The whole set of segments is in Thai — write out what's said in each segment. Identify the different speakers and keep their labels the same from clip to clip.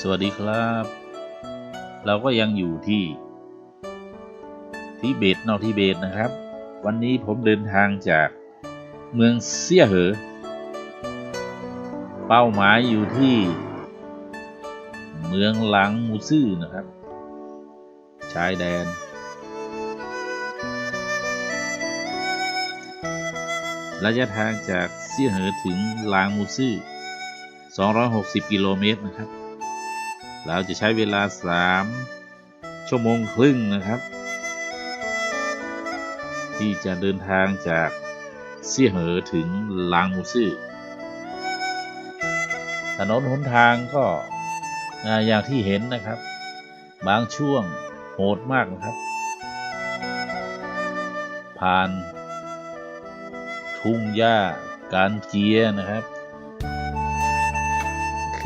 Speaker 1: สวัสดีครับ เราก็ยังอยู่ที่ทิเบตนอกทิเบตนะครับ วันนี้ผมเดินทางจากเมืองเซี่ยเหอ เป้าหมายอยู่ที่ เมืองหลังมูซื่อนะครับ ชายแดน ระยะทางจากเซี่ยเหอถึงลางมูซื่อ260 กิโลเมตรนะครับ เราจะใช้เวลา 3 ชั่วโมงครึ่งนะครับ ที่จะเดินทางจากเซี่ยเหอถึงลางมูซื่อถนนหนทางก็อ่าอย่างที่เห็นนะครับ บางช่วงโหดมากนะครับ ผ่านทุ่งหญ้าการเจียนะครับ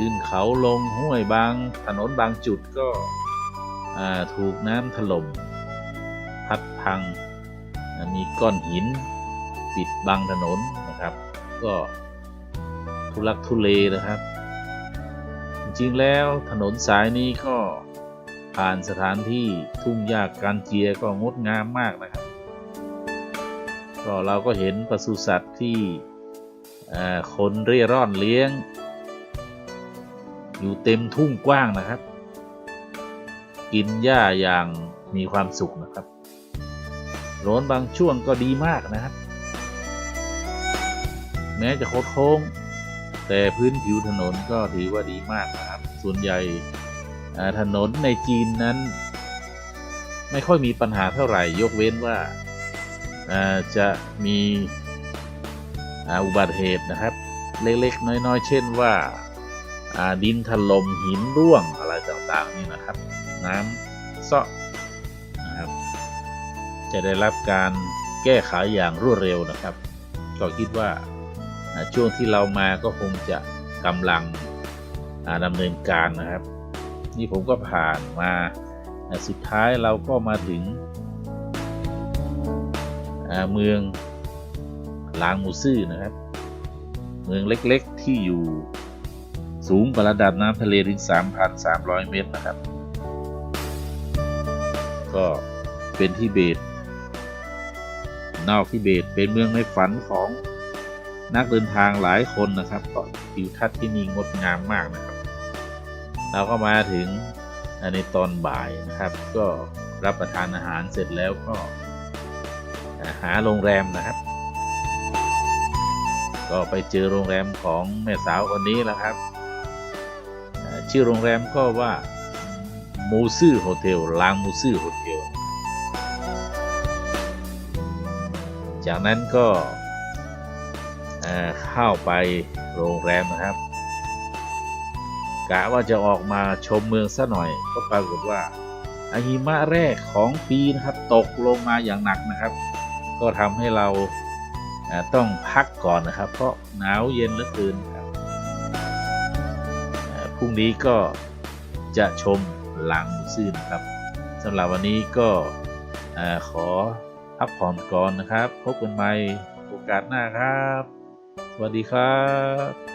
Speaker 1: ขึ้นเขาลงห้วยบางถนนบางจุดก็ถูกน้ำถล่มพัดพังมีก้อนหินปิดบังถนนนะครับ ก็ทุลักทุเลนะครับ จริงๆแล้วถนนสายนี้ก็ผ่านสถานที่ทุ่งหญ้ากการเจียก็งดงามมากนะครับ ก็เราก็เห็นปศุสัตว์ที่คนเร่ร่อนเลี้ยง อยู่เต็มทุ่งกว้างนะครับ กินหญ้าอย่างมีความสุขนะครับถนนบางช่วงก็ดีมากนะครับ แม้จะโคดโค้ง แต่พื้นผิวถนนก็ถือว่าดีมากนะครับ ส่วนใหญ่ถนนในจีนนั้น ไม่ค่อยมีปัญหาเท่าไหร่ ยกเว้นว่าจะมีอุบัติเหตุนะครับ เล็ก ๆ น้อย ๆ เช่นว่า ดินถล่มหินร่วงอะไรต่างๆนี่นะครับ น้ำเซาะนะครับ จะได้รับการแก้ไขอย่างรวดเร็วนะครับ ก็คิดว่าช่วงที่เรามาก็คงจะกำลังดำเนินการนะครับ นี่ผมก็ผ่านมาสุดท้ายเราก็มาถึงเมืองลางมูซื่อนะครับ เมืองเล็กๆที่อยู่ สูงกว่าระดับน้ำทะเลถึง 3,300 เมตรนะครับ ก็เป็นทิเบต นอกทิเบตเป็นเมืองในฝันของนักเดินทางหลายคนนะครับก็ทิวทัศน์ที่นี่งดงามมากนะครับ เราก็มาถึงในตอนบ่ายนะครับ ก็รับประทานอาหารเสร็จแล้วก็หาโรงแรมนะครับ ก็ไปเจอโรงแรมของแม่สาวคนนี้แล้วครับ ชื่อโรงแรมก็ว่ามูซื่อโฮเทลลางมูซื่อโฮเทลจากนั้นก็เข้าไปโรงแรมนะครับกะว่าจะออกมาชมเมืองซะหน่อย ก็ปรากฏว่าอาหิมะแรกของปีนะครับ ตกลงมาอย่างหนักนะครับ ก็ทำให้เราต้องพักก่อนนะครับ เพราะหนาวเย็นเหลือเกินครับ พรุ่งนี้ก็จะชมหลังซื่อนะครับสำหรับวันนี้ก็ขอพักผ่อนก่อนนะครับ พบกันใหม่โอกาสหน้าครับ สวัสดีครับ